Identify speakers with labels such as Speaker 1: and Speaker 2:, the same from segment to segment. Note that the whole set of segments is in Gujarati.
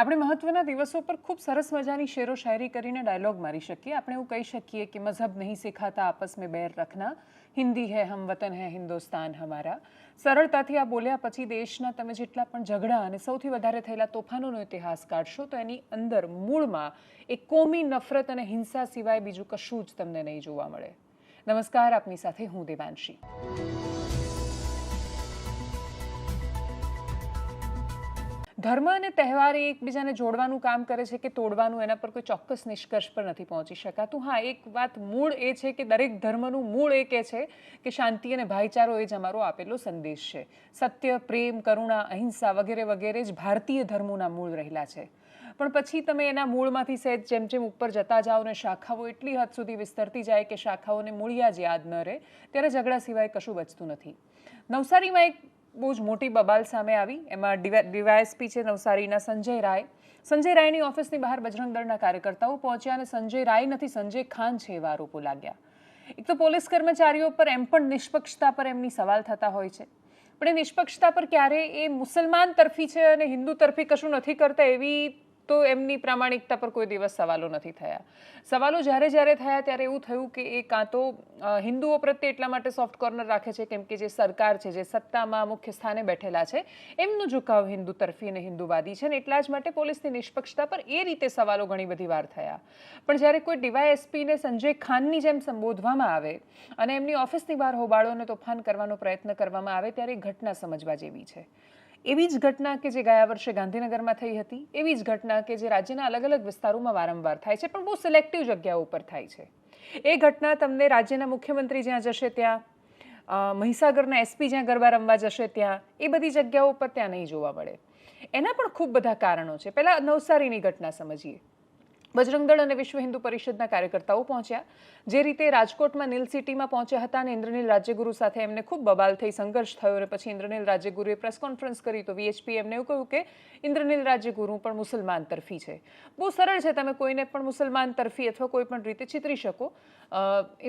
Speaker 1: આપણે મહત્વના દિવસો પર ખૂબ સરસ મજાની શેરો શાયરી કરીને ડાયલોગ મારી શકીએ. આપણે એવું કહી શકીએ કે મઝહબ નહીં સિખાતા આપસ મેં બેર રખના. હિન્દી હૈ હમ વતન હૈ, હિન્દુસ્તાન હમારા. સરળતાથી આ બોલ્યા પછી દેશના તમે જેટલા પણ ઝઘડા અને સૌથી વધારે થયેલા તોફાનોનો ઇતિહાસ કાઢશો, તો એની અંદર મૂળમાં એ કોમી નફરત અને હિંસા સિવાય બીજું કશું જ તમને નહીં જોવા મળે. નમસ્કાર, આપની સાથે હું દેવાંશી. ધર્મ અને તહેવાર એ એકબીજાને જોડવાનું કામ કરે છે કે તોડવાનું, એના પર કોઈ ચોક્કસ નિષ્કર્ષ પર નથી પહોંચી શકાતું. હા, એક વાત મૂળ એ છે કે દરેક ધર્મનું મૂળ એ છે કે શાંતિ અને ભાઈચારો એ જ અમારો આપેલો સંદેશ છે. સત્ય, પ્રેમ, કરુણા, અહિંસા વગેરે વગેરે જ ભારતીય ધર્મોના મૂળ રહેલા છે. પણ પછી તમે એના મૂળમાંથી સહેજ જેમ જેમ ઉપર જતા જાઓ ને શાખાઓ એટલી હદ સુધી વિસ્તરતી જાય કે શાખાઓને મૂળિયા જ યાદ ન રહે, ત્યારે ઝઘડા સિવાય કશું બચતું નથી. નવસારીમાં એક બહુ જ મોટી બબાલ સામે આવી. એમાં ડીવાયએસપી છે નવસારીના સંજય રાય. સંજય રાયની ઓફિસની બહાર બજરંગ દળના કાર્યકર્તાઓ પહોંચ્યા અને સંજય રાય નથી, સંજય ખાન છે એવા આરોપો લાગ્યા. એક તો પોલીસ કર્મચારીઓ પર એમ પણ નિષ્પક્ષતા પર એમની સવાલ થતા હોય છે. પણ એ નિષ્પક્ષતા પર ક્યારે એ મુસલમાન તરફી છે અને હિન્દુ તરફી કશું નથી કરતા એવી તો એમની પ્રામાણિકતા પર કોઈ દિવસ સવાલો નથી થયા. સવાલો જ્યારે જ્યારે થયા ત્યારે એવું થયું કે એ કાં તો હિન્દુઓ પ્રત્યે એટલા માટે સોફ્ટ કોર્નર રાખે છે કેમ કે જે સરકાર છે, જે સત્તામાં મુખ્ય સ્થાને બેઠેલા છે, એમનો ઝુકાવ હિન્દુ તરફી અને હિન્દુવાદી છે ને એટલા જ માટે પોલીસની નિષ્પક્ષતા પર એ રીતે સવાલો ઘણી બધી વાર થયા. પણ જ્યારે કોઈ ડીવાયએસપીને સંજય ખાનની જેમ સંબોધવામાં આવે અને એમની ઓફિસની બહાર હોબાળો અને તોફાન કરવાનો પ્રયત્ન કરવામાં આવે ત્યારે ઘટના સમજવા જેવી છે. એવી જ ઘટના કે જે ગયા વર્ષે ગાંધીનગરમાં થઈ હતી, એવી જ ઘટના કે જે રાજ્યના અલગ અલગ વિસ્તારોમાં વારંવાર થાય છે, પણ બહુ સિલેક્ટિવ જગ્યાઓ ઉપર થાય છે. એ ઘટના તમને રાજ્યના મુખ્યમંત્રી જ્યાં જશે ત્યાં મહીસાગરના એસપી જ્યાં ગરબા રમવા જશે ત્યાં, એ બધી જગ્યાઓ ઉપર ત્યાં નહીં જોવા મળે. એના પણ ખૂબ બધા કારણો છે. પહેલાં નવસારીની ઘટના સમજીએ. બજરંગ દળ અને વિશ્વ હિન્દુ પરિષદના કાર્યકર્તાઓ પહોંચ્યા. જે રીતે રાજકોટમાં નીલ સિટીમાં પહોંચ્યા હતા અને ઇન્દ્રનીલ રાજ્યગુરુ સાથે એમને ખૂબ બબાલ થઈ સંઘર્ષ થયો અને પછી ઇન્દ્રનીલ રાજ્યગુરુએ પ્રેસ કોન્ફરન્સ કરી તો વીએચપી એમને એવું કહ્યું કે ઇન્દ્રનીલ રાજ્યગુરુ પણ મુસલમાન તરફી છે. બહુ સરળ છે, તમે કોઈને પણ મુસલમાન તરફી અથવા કોઈ પણ રીતે ચિતરી શકો.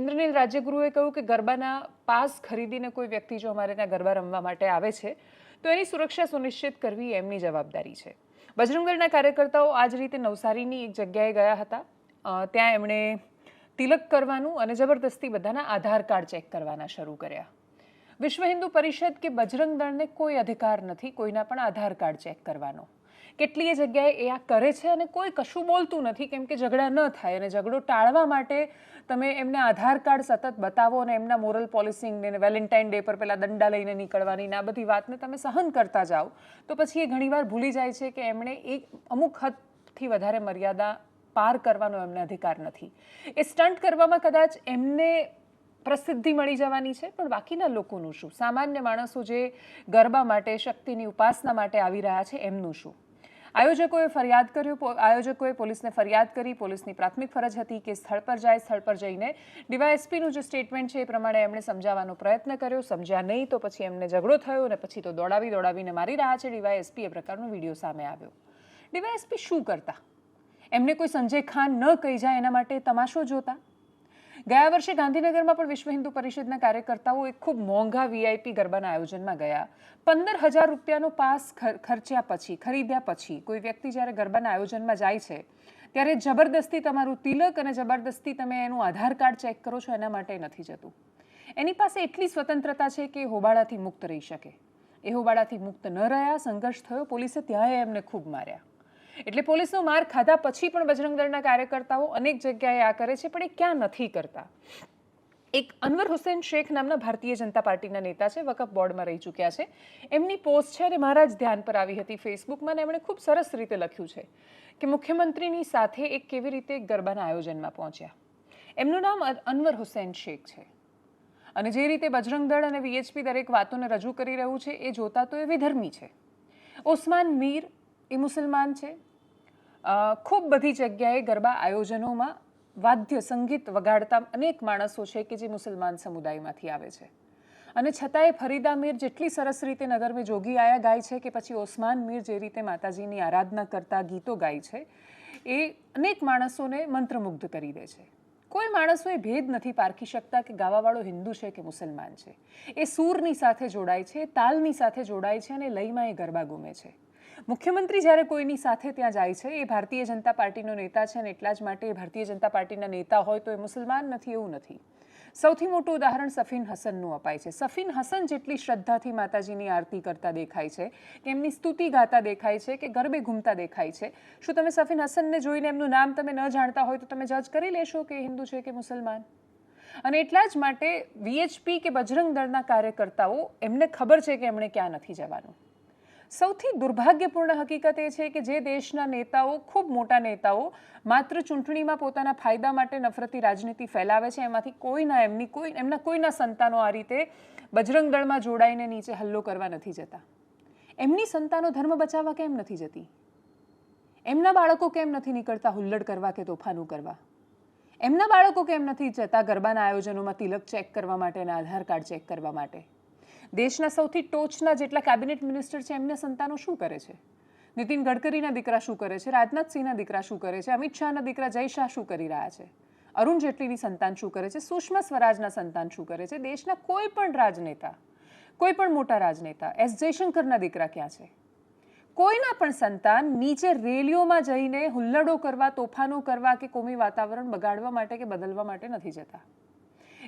Speaker 1: ઇન્દ્રનીલ રાજ્યગુરુએ કહ્યું કે ગરબાના પાસ ખરીદીને કોઈ વ્યક્તિ જો અમારે ત્યાં ગરબા રમવા માટે આવે છે, તો એની સુરક્ષા સુનિશ્ચિત કરવી એમની જવાબદારી છે. બજરંગ દળના કાર્યકર્તાઓ આ જ રીતે નવસારીની એક જગ્યાએ ગયા હતા. ત્યાં એમણે તિલક કરવાનું અને જબરદસ્તી બધાના આધાર કાર્ડ ચેક કરવાના શરૂ કર્યા. વિશ્વ હિન્દુ પરિષદ કે બજરંગ દળને કોઈ અધિકાર નથી, કોઈના પણ આધાર કાર્ડ ચેક કરવાનો. કેટલીય જગ્યાએ એ આ કરે છે અને કોઈ કશું બોલતું નથી, કેમ કે ઝઘડા ન થાય અને ઝઘડો ટાળવા માટે તમે એમને આધાર કાર્ડ સતત બતાવો અને એમના મોરલ પોલિસિંગ ને વેલેન્ટાઇન ડે પર પહેલાં દંડા લઈને નીકળવાની આ બધી વાતને તમે સહન કરતા જાઓ. તો પછી એ ઘણીવાર ભૂલી જાય છે કે એમણે એક અમુક હદથી વધારે મર્યાદા પાર કરવાનો એમને અધિકાર નથી. એ સ્ટન્ટ કરવામાં કદાચ એમને પ્રસિદ્ધિ મળી જવાની છે, પણ બાકીના લોકોનું શું? સામાન્ય માણસો જે ગરબા માટે, શક્તિની ઉપાસના માટે આવી રહ્યા છે, એમનું શું? આયોજકોએ ફરિયાદ કર્યો આયોજકોએ પોલીસને ફરિયાદ કરી, પોલીસની પ્રાથમિક ફરજ હતી કે સ્થળ પર જાય, સ્થળ પર જઈને ડીવાયએસપીનું જે સ્ટેટમેન્ટ છે એ પ્રમાણે એમણે સમજાવવાનો પ્રયત્ન કર્યો. સમજ્યા નહીં તો પછી એમને ઝઘડો થયો અને પછી તો દોડાવી, દોડાવીને મારી રહ્યા છે. ડીવાયએસપી એ પ્રકારનો વીડિયો સામે આવ્યો. ડીવાયએસપી શું કરતા? એમને કોઈ સંજય ખાન ન કહી જાય એના માટે તમાશો જોતા? ગયા વર્ષે ગાંધીનગરમાં પણ વિશ્વ હિન્દુ પરિષદના કાર્યકર્તાઓ એક ખૂબ મોંઘા વીઆઈપી ગરબાના આયોજનમાં ગયા. પંદર હજાર રૂપિયાનો પાસ ખર્ચ્યા પછી, ખરીદ્યા પછી કોઈ વ્યક્તિ જ્યારે ગરબાના આયોજનમાં જાય છે, ત્યારે જબરદસ્તી તમારું તિલક અને જબરદસ્તી તમે એનું આધાર કાર્ડ ચેક કરો છો, એના માટે નથી જતું. એની પાસે એટલી સ્વતંત્રતા છે કે હોબાળાથી મુક્ત રહી શકે. એ હોબાળાથી મુક્ત ન રહ્યા, સંઘર્ષ થયો, પોલીસે ત્યાંય એમને ખૂબ માર્યા. એટલે પોલીસનો માર ખાધા પછી પણ બજરંગ દળના કાર્યકર્તાઓ અનેક જગ્યાએ આ કરે છે, પણ એ ક્યાં નથી કરતા? એક અનવર હુસેન શેખ નામના ભારતીય જનતા પાર્ટીના નેતા છે, વકફ બોર્ડમાં રહી ચૂક્યા છે. એમની પોસ્ટ છે, અને મારા જ ધ્યાન પર આવી હતી ફેસબુકમાં, અને એમણે ખૂબ સરસ રીતે લખ્યું છે કે મુખ્યમંત્રીની સાથે એક કેવી રીતે ગરબાના આયોજનમાં પહોંચ્યા. એમનું નામ અનવર હુસેન શેખ છે. અને જે રીતે બજરંગ દળ અને વીએચપી દરેક વાતોને રજૂ કરી રહ્યું છે, એ જોતા તો એ વિધર્મી છે. ઓસ્માન મીર એ મુસલમાન છે ખૂબ બધી જગ્યાએ ગરબા આયોજનોમાં વાદ્ય સંગીત વગાડતા અનેક માણસો છે કે જે મુસલમાન સમુદાયમાંથી આવે છે. અને છતાંય ફરીદા મીર જેટલી સરસ રીતે નગર મેં જોગી આયા ગાય છે કે પછી ઓસ્માન મીર જે રીતે માતાજીની આરાધના કરતા ગીતો ગાય છે, એ અનેક માણસોને મંત્રમુગ્ધ કરી દે છે. કોઈ માણસો એ ભેદ નથી પારખી શકતા કે ગાવાવાળો હિન્દુ છે કે મુસલમાન છે. એ સૂરની સાથે જોડાય છે, તાલની સાથે જોડાય છે અને લયમાં એ ગરબા ગુમે છે. મુખ્યમંત્રી જ્યારે કોઈની સાથે ત્યાં જાય છે, એ ભારતીય જનતા પાર્ટીનો નેતા છે અને એટલા જ માટે ભારતીય જનતા પાર્ટીના નેતા હોય તો એ મુસલમાન નથી, એવું નથી. સૌથી મોટું ઉદાહરણ સફીન હસનનું અપાય છે. સફીન હસન જેટલી શ્રદ્ધાથી માતાજીની આરતી કરતા દેખાય છે, કે એમની સ્તુતિ ગાતા દેખાય છે, કે ગરબે ઘૂમતા દેખાય છે. શું તમે સફીન હસનને જોઈને એમનું નામ તમે ન જાણતા હોય તો તમે જજ કરી લેશો કે હિન્દુ છે કે મુસલમાન? અને એટલા જ માટે વીએચપી કે બજરંગ દળના કાર્યકર્તાઓ, એમને ખબર છે કે એમણે ક્યાં નથી જવાનું. સૌથી દુર્ભાગ્યપૂર્ણ હકીકત એ છે કે જે દેશના નેતાઓ, ખૂબ મોટા નેતાઓ, માત્ર ચૂંટણીમાં પોતાના ફાયદા માટે નફરતી રાજનીતિ ફેલાવે છે, એમાંથી કોઈના એમની કોઈ, એમના કોઈના સંતાનો આ રીતે બજરંગ દળમાં જોડાઈને નીચે હલ્લો કરવા નથી જતા. એમની સંતાનો ધર્મ બચાવવા કેમ નથી જતી? એમના બાળકો કેમ નથી નીકળતા હુલ્લડ કરવા કે તોફાનું કરવા? એમના બાળકો કેમ નથી જતા ગરબાના આયોજનોમાં તિલક ચેક કરવા માટે અને આધાર કાર્ડ ચેક કરવા માટે? દેશના સૌથી ટોચના જેટલા કેબિનેટ મિનિસ્ટર છે, એમના સંતાનો શું કરે છે? નીતિન ગડકરીના દીકરા શું કરે છે? રાજનાથસિંહના દીકરા શું કરે છે? અમિત શાહના દીકરા જય શાહ શું કરી રહ્યા છે? અરુણ જેટલીની સંતાન શું કરે છે? સુષ્મા સ્વરાજના સંતાન શું કરે છે? દેશના કોઈ પણ રાજનેતા, કોઈ પણ મોટા રાજનેતા, એસ જયશંકરના દીકરા ક્યાં છે? કોઈના પણ સંતાન નીચે રેલીઓમાં જઈને હુલ્લડો કરવા, તોફાનો કરવા કે કોમી વાતાવરણ બગાડવા માટે કે બદલવા માટે નથી જતા.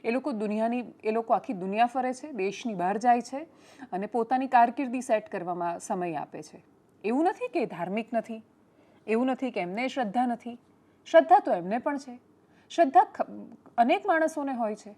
Speaker 1: એ લોકો દુનિયાની, એ લોકો આખી દુનિયા ફરે છે, દેશની બહાર જાય છે અને પોતાની કારકિર્દી સેટ કરવામાં સમય આપે છે. એવું નથી કે ધાર્મિક નથી. એવું નથી કે એમને શ્રદ્ધા નથી. શ્રદ્ધા તો એમને પણ છે. શ્રદ્ધા અનેક માણસોને હોય છે.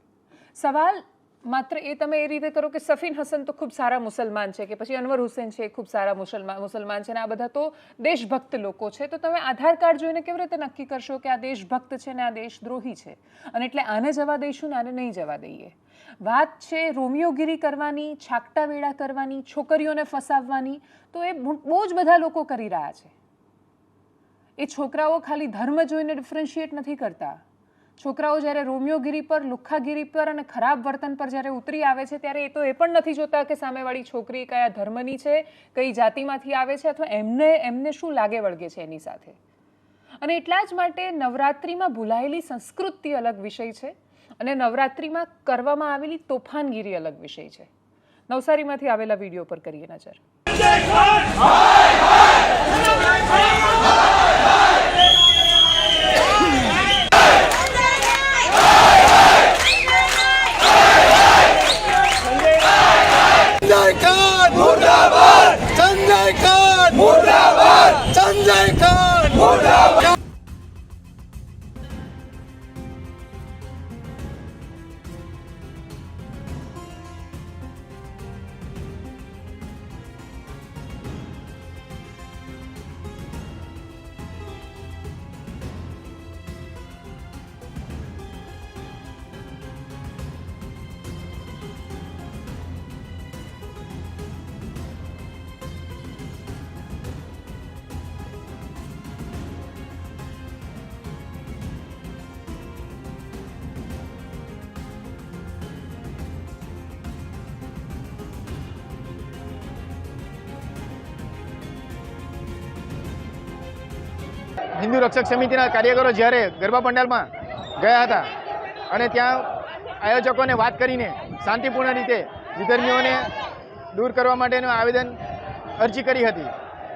Speaker 1: સવાલ માત્ર એ તમે એ રીતે કરો કે સફીન હસન તો ખૂબ સારા મુસલમાન છે, કે પછી અનવર હુસેન છે ખૂબ સારા મુસલમાન છે ને આ બધા તો દેશભક્ત લોકો છે. તો તમે આધાર કાર્ડ જોઈને કેવી રીતે નક્કી કરશો કે આ દેશભક્ત છે ને આ દેશદ્રોહી છે? અને એટલે આને જવા દઈશું ને આને નહીં જવા દઈએ. વાત છે રોમિયોગીરી કરવાની છાકટા વેળા કરવાની, છોકરીઓને ફસાવવાની, તો એ બહુ જ બધા લોકો કરી રહ્યા છે. એ છોકરાઓ ખાલી ધર્મ જોઈને ડિફરન્શિએટ નથી કરતા. છોકરાઓ જ્યારે રોમિયોગીરી પર, લુખ્ખાગીરી પર અને ખરાબ વર્તન પર જ્યારે ઉતરી આવે છે, ત્યારે એ તો એ પણ નથી જોતા કે સામેવાળી છોકરી કયા ધર્મની છે, કઈ જાતિમાંથી આવે છે અથવા એમને એમને શું લાગે વળગે છે એની સાથે. અને એટલા જ માટે નવરાત્રિમાં ભૂલાયેલી સંસ્કૃતિ અલગ વિષય છે અને નવરાત્રિમાં કરવામાં આવેલી તોફાનગીરી અલગ વિષય છે. નવસારીમાંથી આવેલા વીડિયો પર કરીએ નજર.
Speaker 2: હિન્દુ રક્ષક સમિતિના કાર્યકરો જ્યારે ગરબા પંડાલમાં ગયા હતા અને ત્યાં આયોજકોને વાત કરીને શાંતિપૂર્ણ રીતે વિધર્મીઓને દૂર કરવા માટેનું આવેદન અરજી કરી હતી.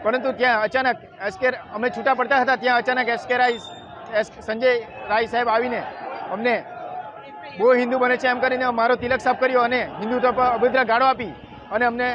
Speaker 2: પરંતુ ત્યાં અચાનક એસકે અમે છૂટા પડતા હતા, ત્યાં અચાનક એસકે રાય સંજય રાય સાહેબ આવીને અમને બહુ હિન્દુ બને છે એમ કરીને મારો તિલક સાફ કર્યો અને હિન્દુત્વ પર અભદ્ર ગાળો આપી અને અમને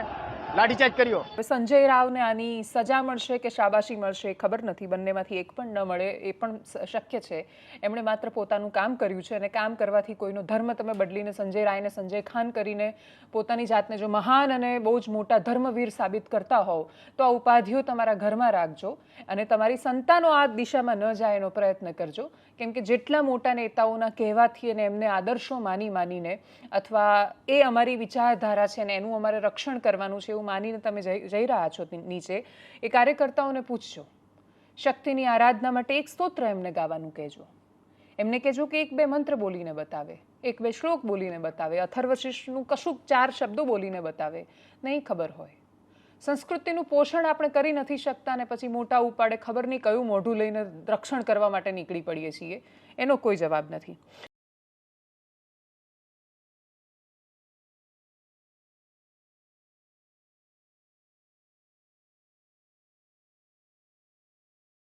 Speaker 2: લાઠીચાર્જ કર્યો.
Speaker 1: સંજય રાવને આની સજા મળશે કે શાબાશી મળશે ખબર નથી, બંનેમાંથી એક પણ ન મળે એ પણ શક્ય છે. એમણે માત્ર પોતાનું કામ કર્યું છે અને કામ કરવાથી કોઈનો ધર્મ તમે બદલીને સંજય રાયને, સંજય ખાન કરીને પોતાની જાતને જો મહાન અને બહુ જ મોટા ધર્મવીર સાબિત કરતા હોવ, તો આ ઉપાધિઓ તમારા ઘરમાં રાખજો અને તમારી સંતાનો આ દિશામાં ન જાય એનો પ્રયત્ન કરજો. કેમ કે જેટલા મોટા નેતાઓના કહેવાથી અને એમને આદર્શો માની માનીને અથવા એ અમારી વિચારધારા છે ને એનું અમારે રક્ષણ કરવાનું છે એવું માનીને તમે જઈ રહ્યા છો નીચે, એ કાર્યકર્તાઓને પૂછજો. શક્તિની આરાધના માટે એક સ્તોત્ર એમને ગાવાનું કહેજો. એમને કહેજો કે એક બે મંત્ર બોલીને બતાવે, એક બે શ્લોક બોલીને બતાવે અથર્વશિષ્ટનું કશુંક ચાર શબ્દો બોલીને બતાવે. નહીં ખબર હોય. સંસ્કૃતિનું પોષણ આપણે કરી નથી શકતા અને પછી મોટા ઉપાડે ખબર નહીં કયું મોઢું લઈને રક્ષણ કરવા માટે નીકળી પડીએ છીએ. એનો કોઈ જવાબ નથી.